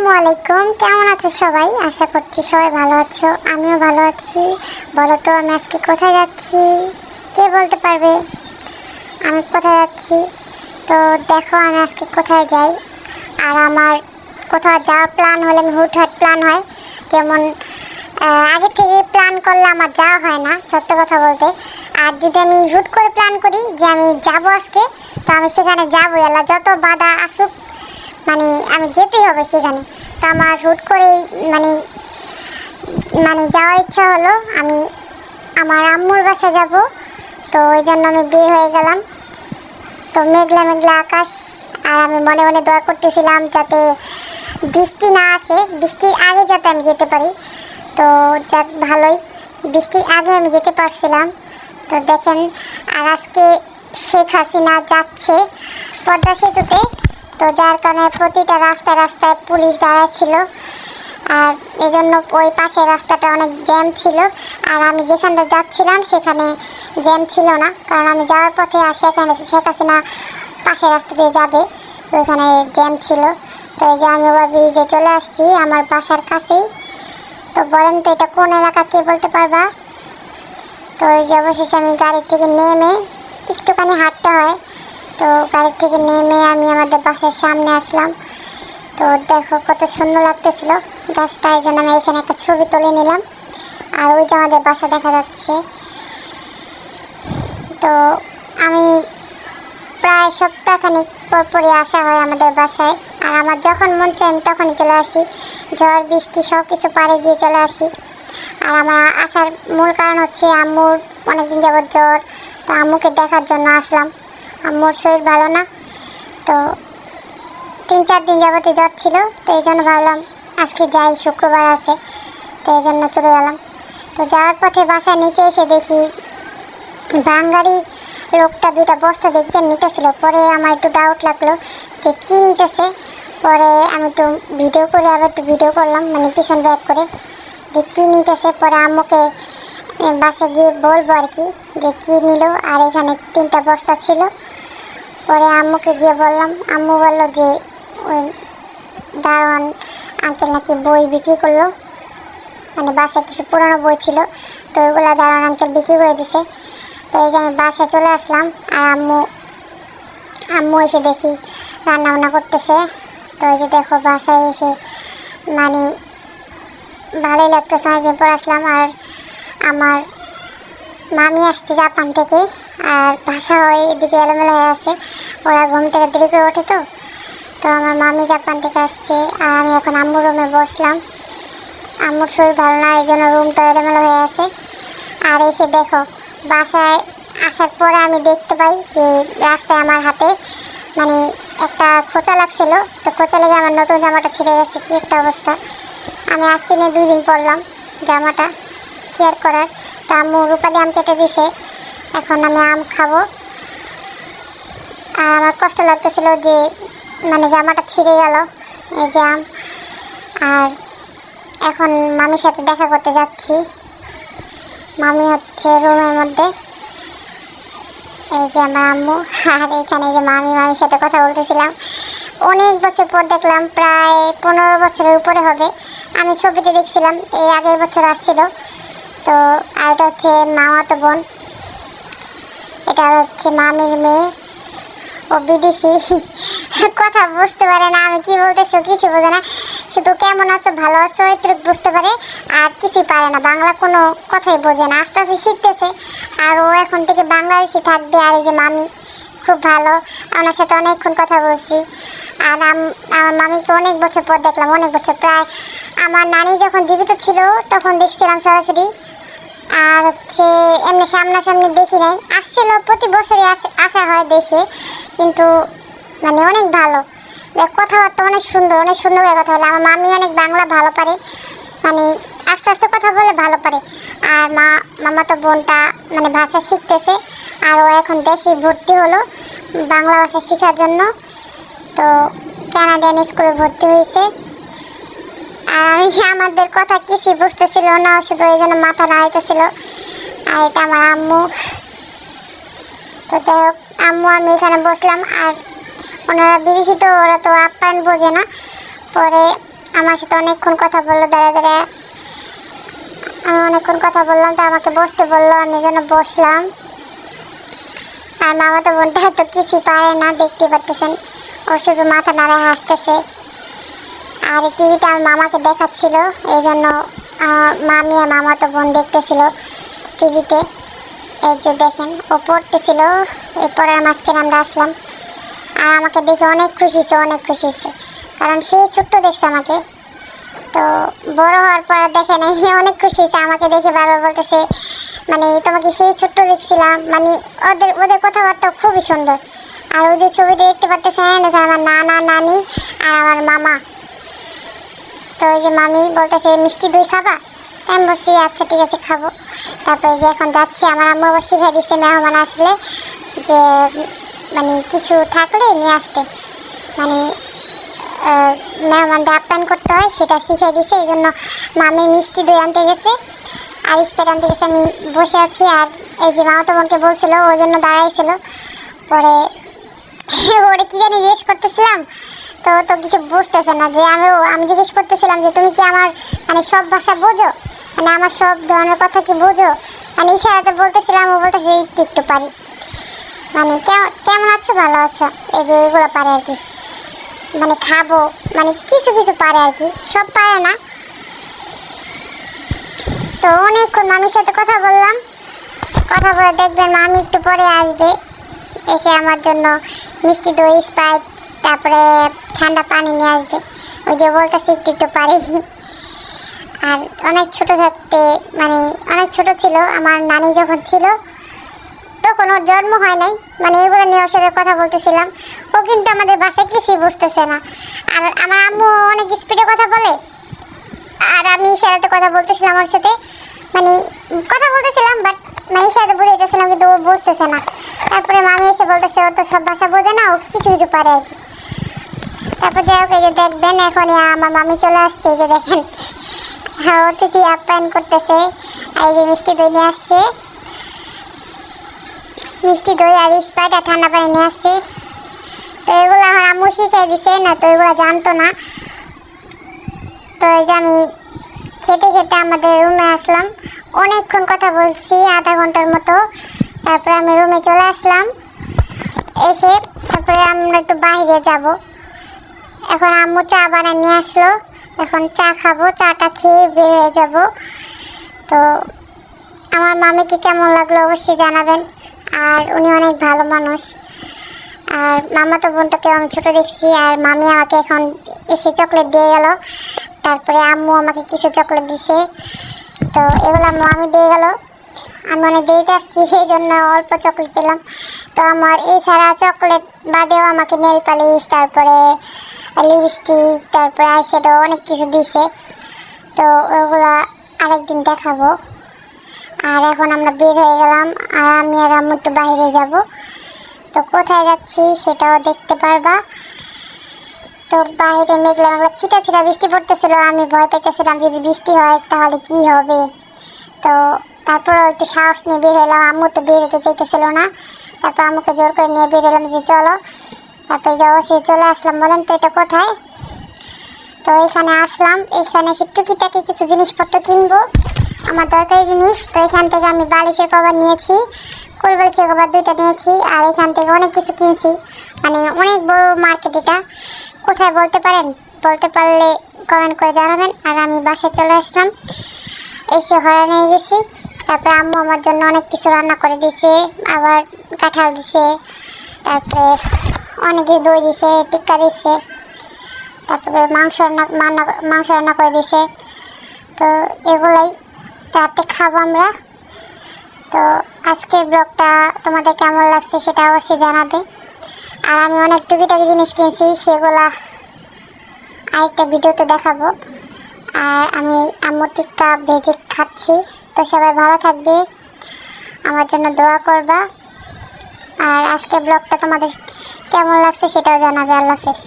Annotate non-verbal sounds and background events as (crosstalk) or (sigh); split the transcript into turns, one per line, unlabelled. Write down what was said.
আসসালামু আলাইকুম। কেমন আছো সবাই? আশা করছি সবাই ভালো আছো। আমিও ভালো আছি। বলো তো, আমি আজকে কোথায় যাচ্ছি? কে বলতে পারবে? আমি কোথায় যাচ্ছি? তো দেখো, আমি আজকে কোথায় যাই। আর আমার কোথাও যাওয়ার প্ল্যান হলে, আমি হুটহাট প্ল্যান হয়। যেমন আগে থেকে প্ল্যান করলে আমার যাওয়া হয় না, সত্য কথা বলতে। আর যদি আমি হুট করে প্ল্যান করি যে আমি যাব আজকে, তো আমি সেখানে যাব এলা যত বাধা আসুক মানে আমি যেতেই হবে সেখানে। তো আমার হুট করেই মানে মানে যাওয়ার ইচ্ছা হলো, আমি আমার আম্মুর বাসায় যাব। তো ওই জন্য আমি বের হয়ে গেলাম। তো মেঘলা মেঘলা আকাশ, আর আমি মনে মনে দোয়া করতেছিলাম যাতে বৃষ্টি না আসে। বৃষ্টির আগে যাতে আমি যেতে পারি। তো যাক, ভালোই। বৃষ্টির আগে আমি যেতে পারছিলাম। তো দেখেন, আর আজকে শেখ হাসিনা যাচ্ছে পদ্মা সেতুতে। তো যার কারণে প্রতিটা রাস্তায় রাস্তায় পুলিশ দাঁড়ায় ছিল আর এজন্য ওই পাশের রাস্তাটা অনেক জ্যাম ছিল। আর আমি যেখানটা যাচ্ছিলাম সেখানে জ্যাম ছিল না। কারণ আমি যাওয়ার পথে আর সেখানে শেখ হাসিনা পাশের রাস্তা দিয়ে যাবে, ওইখানে জ্যাম ছিল। তো এই যে আমি ওভার ব্রিজে চলে আসছি আমার বাসার কাছেই। তো বলেন তো এটা কোন এলাকা কে বলতে পারবা? তো ওই যে অবশেষে আমি গাড়ি থেকে নেমে একটুখানি হাঁটতে হয়। তো গাড়ি থেকে নেমে আমি আমাদের বাসার সামনে আসলাম। তো দেখো কত সুন্দর লাগতেছিল। গাছটা এই জন্য আমি এখানে একটা ছবি তুলে নিলাম। আর ওই যে আমাদের বাসা দেখা যাচ্ছে। তো আমি প্রায় সপ্তাহখানিক পর পরই আসা হয় আমাদের বাসায়। আর আমার যখন মন চায়, আমি তখনই চলে আসি। ঝড়, বৃষ্টি সব কিছু পাড়ে দিয়ে চলে আসি। আর আমার আসার মূল কারণ হচ্ছে আম্মুর অনেকদিন যাবত জ্বর। তো আম্মুকে দেখার জন্য আসলাম। আম্মুর শরীর ভালো না, তো তিন চার দিন যাবতই জ্বর ছিল, তো এই জন্য ভাবলাম আজকে যাই, শুক্রবার আছে, তো এই জন্য চলে গেলাম তো যাওয়ার পথে বাসার নিচে এসে দেখি বাঙালি লোকটা দুইটা বস্তা যে নিতেছিল, পরে আমার একটু ডাউট লাগল যে কী নিতেছে, পরে আমি একটু ভিডিও করে আবার একটু ভিডিও করলাম মানে পিছন ব্যাক করে, যে কী নিতেছে, পরে আম্মুকে বাসে গিয়ে বলব আর কি, যে কী নিল, আর এখানে তিনটা বস্তা ছিল। পরে আম্মুকে গিয়ে বললাম, আম্মু বলল যে, ওই দারোয়ান আঙ্কেল নাকি বই বিক্রি করল। মানে বাসায় কিছু পুরনো বই ছিল, তো ওইগুলো দারোয়ান আঙ্কেল বিক্রি করে দিছে। তো এই যে আমি বাসায় চলে আসলাম, আর আম্মু আম্মু এসে দেখি রান্না বান্না করতেছে। তো এই যে দেখো বাসায় এসে মানে ভালোই লাগতেছে। অনেকদিন পর আসলাম, আর আমার মামি আসছে জাপান থেকে। আর বাসা ওই এদিকে এলোমেলো হয়ে আছে। ওরা ঘুম থেকে দেরি করে ওঠে তো। তো আমার মামি জাপান থেকে আসছে আর আমি এখন আম্মুর রুমে বসলাম। আম্মুর শরীর ভালো না, এই জন্য রুমটা এলোমেলো হয়ে আছে। আর এসে দেখো, বাসায় আসার পরে আমি দেখতে পাই যে রাস্তায় আমার হাতে মানে একটা খোঁচা লাগছিল। তো খোঁচা লেগে আমার নতুন জামাটা ছিঁড়ে গেছে। কী একটা অবস্থা। আমি আজকে নিয়ে দুই দিন পরলাম জামাটা। কেয়ার করার? তা আম্মু রূপালি আম কেটে দিছে। এখন আমি আম খাব। আর আমার কষ্ট লাগতেছিল যে মানে জামাটা ছিঁড়ে গেল, এই যে আম। আর এখন মামির সাথে দেখা করতে যাচ্ছি। মামি হচ্ছে রুমের মধ্যে। এই যে আমার আম্মু। আর এখানে যে মামি, মামির সাথে কথা বলতেছিলাম। অনেক বছর পর দেখলাম, প্রায় পনেরো বছরের উপরে হবে। আমি ছবিতে দেখছিলাম এই আগের বছর আসছিল। তো আর এটা হচ্ছে মামাতো বোন। এটা হচ্ছে মামির মেয়ে। ও বিদেশি। কথা বুঝতে পারে না, আমি কি বলতেছি কিছু বোঝে না। শুধু কেমন আছো, ভালো আছো একটু বুঝতে পারে, আর কিছুই পারে না। বাংলা কোনো কথাই বোঝে না, আস্তে আস্তে শিখতেছে। আর ও এখন থেকে বাংলাদেশি থাকবে, আর এই যে মামি, খুব ভালো। আমার সাথে অনেকক্ষণ কথা বলছি। আর আম- আমার মামিকে অনেক বছর পর দেখলাম, অনেক বছর। প্রায় আমার নানি যখন জীবিত ছিল, তখন দেখছিলাম সরাসরি আর হচ্ছে এমনি সামনাসামনি দেখি নাই। আসছিল, প্রতি বছরই আস- হয় দেশে, কিন্তু মানে অনেক ভালো। দেখ কথাবার্তা অনেক সুন্দর অনেক সুন্দর করে কথা বলে। আমার মামি অনেক বাংলা ভালো পারে মানে আস্তে আস্তে কথা বলে ভালো পারে। আর মা, মামা তো বোনটা মানে ভাষা শিখতেছে, আর ও এখন দেশে ভর্তি হলো বাংলা ভাষা শেখার জন্য। তো কানাডিয়ান স্কুলে ভর্তি হয়েছে। আর আমি আমাদের কথা কিছুই বুঝতেছিল না, শুধু এই জন্য মাথা নাড়াইতেছিল। আর এটা আমার আম্মু। তো যাই হোক, আম্মু, আমি এখানে বসলাম। আর ওনারা বিদেশি তো ওরা তো আপ্যায়ন বোঝে না। পরে আমার সাথে অনেকক্ষণ কথা বলল দাঁড়া দাঁড়া আমি অনেকক্ষণ কথা বললাম, তো আমাকে বসতে বলল, আমি যেন বসলাম। আর মামা তো বোনটা তো কিছুই পারে না, দেখতে পারতেছেন। ও শুধু মাথা নাড়ে হাসতেছে। আর টিভিতে আমার মামাকে দেখাচ্ছিল এই জন্য মামি আর মামা তো বোন দেখতেছিল টিভিতে এই যে দেখেন, ও পড়তেছিল এই পড়ার মাঝখানে আমরা আসলাম। আর আমাকে দেখে অনেক খুশি হয়েছে, অনেক খুশি হয়েছে। কারণ সে ছোট্ট দেখছে আমাকে। তো বড় হওয়ার পর দেখে নাই, (laughs) অনেক খুশি হয়েছে। আমাকে দেখে বারবার বলতেছে মানে তোমাকে সেই ছোট্ট দেখছিলাম। মানে ওদের ওদের কথাবার্তা খুবই সুন্দর। আর ওদের ছবিতে দেখতে পারতেছেন আমার নানা, নানি আর আমার মামা। তো ওই যে মামি বলতেছে, মিষ্টি দই খাবা? আমি বলছি আচ্ছা ঠিক আছে, খাব। তারপরে যে এখন যাচ্ছি, আমার আম্মু আবার শিখাই দিচ্ছে মেহমান আসলে যে মানে কিছু থাকলে নিয়ে আসতে। মানে মেহমানদের আপ্যায়ন করতে হয়, সেটা শিখিয়ে দিছে, এই জন্য মামি মিষ্টি দই আনতে গেছে। আর স্প্রেড আনতে গেছে, আমি বসে আছি, আর এই যে মামাতো বোনকে বলছিল ওই জন্য দাঁড়াইছিল। পরে (laughs) ওরে কি জানি জিজ্ঞেস করতেছিলাম তো তো কিছু বুঝতেছে না যে আমিও, আমি জিজ্ঞেস করতেছিলাম যে তুমি কি আমার মানে সব ভাষা বোঝো? মানে আমার সব ধরনের কথা কি বোঝো? মানে ইশারাতে বলতেছিলাম, ও বলতেছে একটু একটু পারি। মানে কেমন আছো? ভালো আছো? এই যে এগুলো পারে আর কি। মানে খাব মানে কিছু কিছু পারে আর কি। সব পারে না। তো অনেকক্ষণ মামির সাথে কথা বললাম। কথা বলে দেখবেন মামি একটু পরে আসবে। এসে আমার জন্য মিষ্টি দই, স্প্রাইট তারপরে ঠান্ডা পানি নিয়ে আসবে। ওই যে বলতেছি একটু একটু পারি। আর অনেক ছোট থাকতে মানে অনেক ছোট ছিল, আমার নানি যখন ছিল, তখন ওর জন্ম হয় নাই। মানে এগুলো নিয়ে ওর সাথে কথা বলতেছিলাম। ও কিন্তু আমাদের বাসায় কিছুই বুঝতেছে না। আর আমার আম্মু অনেক স্পিডে কথা বলে। আর আমি ইশারাতে কথা বলতেছিলাম ওর সাথে। মানে কথা বলতেছিলাম বাট মানে ইশারাতে বুঝাইতেছিলাম, কিন্তু ও বুঝতেছে না। তারপরে মামি এসে বলতেছে ও তো সব ভাষা বোঝে না, ও কিছু কিছু পারে আর কি। তারপর যাই হোক, এই যে দেখবেন এখনই আমার মামি চলে আসছে, এই যে দেখেন। হ্যাঁ অতিথি আপ্যায়ন করতেছে। এই যে মিষ্টি দই নিয়ে আসছে। মিষ্টি দই আর স্প্রাইট আর ঠান্ডা পানি নিয়ে আসছে। তো এগুলো আমার আম্মু শিখাই দিছে, না তো এগুলো জানতো না। তো এই যে আমি খেতে খেতে আমাদের রুমে আসলাম। অনেকক্ষণ কথা বলছি, আধা ঘণ্টার মতো। তারপরে আমি রুমে চলে আসলাম। এসে তারপরে আমরা একটু বাইরে যাব। এখন আম্মু চা বানায় নিয়ে আসলো। এখন চা খাব, চাটা খেয়ে বের হয়ে যাব। তো আমার মামিকে কেমন লাগল অবশ্যই জানাবেন। আর উনি অনেক ভালো মানুষ। আর মামা তো বোনটাকে আমি ছোটো দেখছি, আর মামি আমাকে এখন এসে চকলেট দিয়ে গেল। তারপরে আম্মু আমাকে কিছু চকলেট দিছে। তো এগুলো আমি দিয়ে গেল। আমি অনেক দেরিতে আসছি সেই জন্য অল্প চকলেট পেলাম। তো আমার এছাড়া চকলেট বাদেও আমাকে নেল পালিশ, তারপরে লিপস্টিক তারপরে আইশ্যাডো অনেক কিছু দিছে। তো ওগুলা আরেকদিন দেখাবো। আর এখন আমরা বের হয়ে গেলাম, আর আমি আর আম্মু একটু বাইরে যাব। তো কোথায় যাচ্ছি সেটাও দেখতে পারবা। তো বাইরে মেঘলা মেঘলা ছিটা ছিটা বৃষ্টি পড়তেছিল, আমি ভয় পেতেছিলাম যদি বৃষ্টি হয় তাহলে কি হবে? তো তারপরে একটু সাহস নিয়ে বের হলাম, আম্মু তো বের হতে চাইতেছিল না। তারপর আম্মুকে জোর করে নিয়ে বের হলাম যে চলো তারপরে যে অবশ্যই চলে আসলাম, বলেন তো এটা কোথায়? তো এখানে আসলাম, এখানে এসে টুকিটাকি কিছু জিনিসপত্র কিনবো, আমার দরকারি জিনিস। তো এখান থেকে আমি বালিশের কভার নিয়েছি কুল বালিশের কভার দুইটা নিয়েছি, আর এখান থেকে অনেক কিছু কিনছি। মানে অনেক বড় মার্কেট এটা। কোথায় বলতে পারেন? বলতে পারলে কমেন্ট করে জানাবেন। আর আমি বাসায় চলে আসলাম, এসে হয়রান হয়ে গেছি। তারপরে আম্মু আমার জন্য অনেক কিছু রান্না করে দিয়েছে, আবার কাঁঠাল দিছে তারপরে অনেকে দই দিছে, টিক্কা দিছে, তারপরে মাংস রান্না মাংস রান্না করে দিছে। তো এগুলাই রাতে খাব আমরা। তো আজকের ব্লগটা তোমাদের কেমন লাগছে সেটা অবশ্যই জানাবে। আর আমি অনেক টুকিটাকি জিনিস কিনছি, সেগুলা আরেকটা ভিডিওতে দেখাবো। আর আমি আম্মু টিক্কা ভেজে খাচ্ছি। তো সবাই ভালো থাকবে। আমার জন্য দোয়া করবা। আর আজকের ব্লগটা তোমাদের কেমন লাগছে সেটাও জানাবে আল্লাহ হাফেজ।